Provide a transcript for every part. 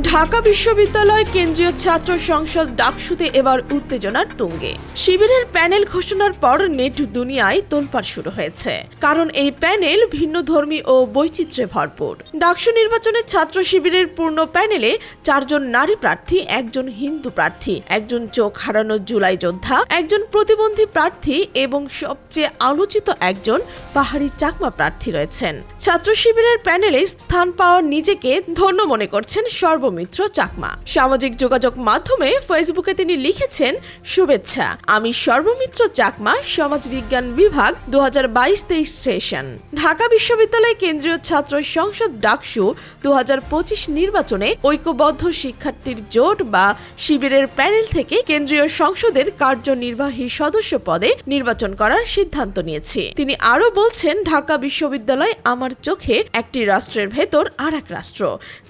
ঢাকা বিশ্ববিদ্যালয় কেন্দ্রীয় ছাত্র সংসদ ডাকসুতে এবার উত্তেজনার তুঙ্গে। শিবিরের প্যানেল ঘোষণার পর নেট দুনিয়ায় তোলপাড় শুরু হয়েছে। কারণ এই প্যানেল ভিন্ন ধর্মী ও বৈচিত্র্যে ভরপুর। ডাকসু নির্বাচনে ছাত্র শিবিরের পূর্ণ প্যানেলে চারজন নারী প্রার্থী, একজন হিন্দু প্রার্থী, একজন চোখ হারানো জুলাই যোদ্ধা, একজন প্রতিবন্ধী প্রার্থী এবং সবচেয়ে আলোচিত একজন পাহাড়ি চাকমা প্রার্থী রয়েছেন। ছাত্র শিবিরের প্যানেলে স্থান পাওয়া নিজেকে ধন্য মনে করছেন সর্বমিত্র চাকমা। সামাজিক যোগাযোগ মাধ্যমে ফেসবুকে তিনি লিখেছেন, শুভেচ্ছা, আমি সর্বমিত্র চাকমা সমাজবিজ্ঞান বিভাগ দু হাজার বাইশ সেশন। ঢাকা বিশ্ববিদ্যালয় কেন্দ্রীয় ছাত্র সংসদ ডাকসু দু হাজার পঁচিশ নির্বাচনে ঐক্যবদ্ধ শিক্ষার্থীর জোট বা শিবিরের প্যানেল থেকে কেন্দ্রীয় সংসদের কার্যনির্বাহী সদস্য পদে নির্বাচন করার সিদ্ধান্ত নিয়েছি। তিনি আরও বলছেন, ঢাকা বিশ্ববিদ্যালয় আমার চোখে একটি রাষ্ট্রের ভেতর আর এক রাষ্ট্র,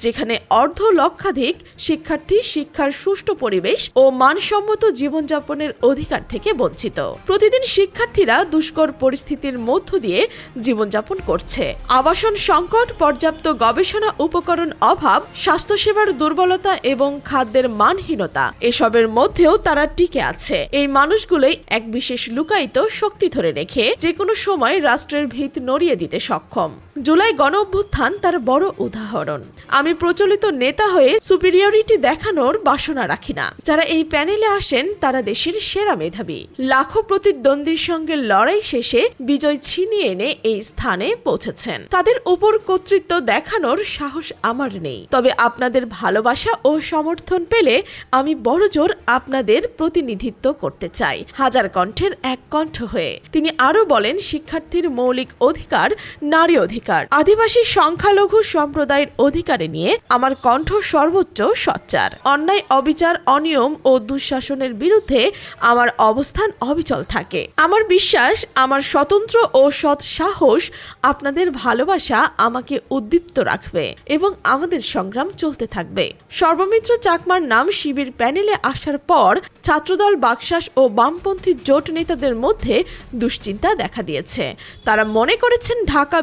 যেখানে অর্ধ লক্ষাধিক শিক্ষার্থী শিক্ষার সুষ্ঠু পরিবেশ ও মানসম্মত জীবনযাপনের অধিকার থেকে বঞ্চিত। প্রতিদিন শিক্ষার্থীরা দুষ্কর পরিস্থিতির মধ্য দিয়ে জীবনযাপন করছে। আবাসন সংকট, পর্যাপ্ত গবেষণা উপকরণ অভাব, স্বাস্থ্যসেবার দুর্বলতা এবং খাদ্যের মানহীনতা, এসবের মধ্যেও তারা টিকে আছে। এই মানুষগুলোই এক বিশেষ লুকায়িত শক্তি ধরে রেখে যে কোনো সময় রাষ্ট্রের ভিত নড়িয়ে দিতে সক্ষম। জুলাই গণ অভ্যুত্থান তার বড় উদাহরণ। আমি প্রচলিত নেতা হয়ে সুপিরিয়রিটি দেখানোর বাসনা রাখি না। যারা এই প্যানেলে আসেন, তারা দেশের সেরা মেধাবী। লাখো প্রতিদ্বন্দ্বীর সঙ্গে লড়াই শেষে বিজয় ছিনিয়ে এনে এই স্থানে পৌঁছেছেন। তাদের উপর কর্তৃত্ব দেখানোর সাহস আমার নেই। তবে আপনাদের ভালোবাসা ও সমর্থন পেলে আমি বড়জোর আপনাদের প্রতিনিধিত্ব করতে চাই। হাজার কণ্ঠের এক কণ্ঠ হয়ে। তিনি আরও বলেন, শিক্ষার্থীর মৌলিক অধিকার নারী অধিকার। আদিবাসী সংখ্যালঘু সম্প্রদায়ের অধিকারে নিয়ে আমার কণ্ঠ সর্বোচ্চ সচ্চার। অন্যায়, অবিচার, অনিয়ম ও দুঃশাসনের বিরুদ্ধে আমার অবস্থান অবিচল থাকে। আমার বিশ্বাস, আমার স্বতন্ত্র ও সৎ সাহস আপনাদের ভালোবাসা আমাকে উদ্দীপ্ত রাখবে এবং আমাদের সংগ্রাম চলতে থাকবে। সর্বমিত্র চাকমার নাম শিবির প্যানেলে আসার পর ছাত্রদল, বাকশাস ও বামপন্থী জোট নেতাদের মধ্যে দুশ্চিন্তা দেখা দিয়েছে। তারা মনে করেছেন ঢাকা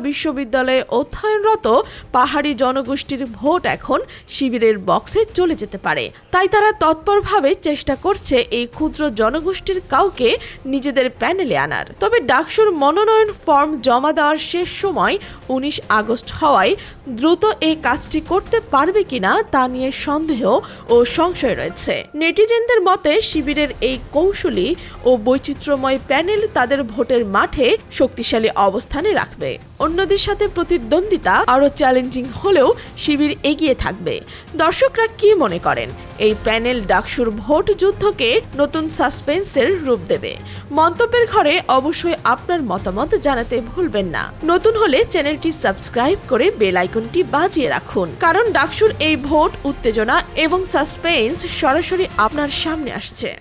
বিশ্ববিদ্যালয়ে অধ্যয়নরত পাহাড়ি জনগোষ্ঠীর ভোট এখন শিবিরের বক্সে চলে যেতে পারে। তাই তারা তৎপরভাবে চেষ্টা করছে এই ক্ষুদ্র জনগোষ্ঠীর কাউকে নিজেদের প্যানেলে আনার। তবে ডাকসুর মনোনয়ন ফর্ম জমা দেওয়ার শেষ সময় উনিশ আগস্ট হওয়ায় দ্রুত এই কাজটি করতে পারবে কিনা তা নিয়ে সন্দেহ ও সংশয় রয়েছে। নেটিজেনদের মতে শিবিরের এই কৌশলী ও বৈচিত্র্যময় প্যানেল তাদের ভোটের মাঠে শক্তিশালী অবস্থানে রাখবে। অন্যদের সাথে প্রতিদ্বন্দ্বিতা আরও চ্যালেঞ্জিং হলেও শিবির এগিয়ে থাকবে। দর্শকরা কি মনে করেন? এই প্যানেল ডাকসুর ভোট যুদ্ধকে নতুন সাসপেন্সের রূপ দেবে। মন্তব্যের ঘরে অবশ্যই আপনার মতামত জানাতে ভুলবেন না। নতুন হলে চ্যানেলটি সাবস্ক্রাইব করে বেল আইকনটি বাজিয়ে রাখুন। কারণ ডাকসুর এই ভোট, উত্তেজনা এবং সাসপেন্স সরাসরি আপনার সামনে আসছে।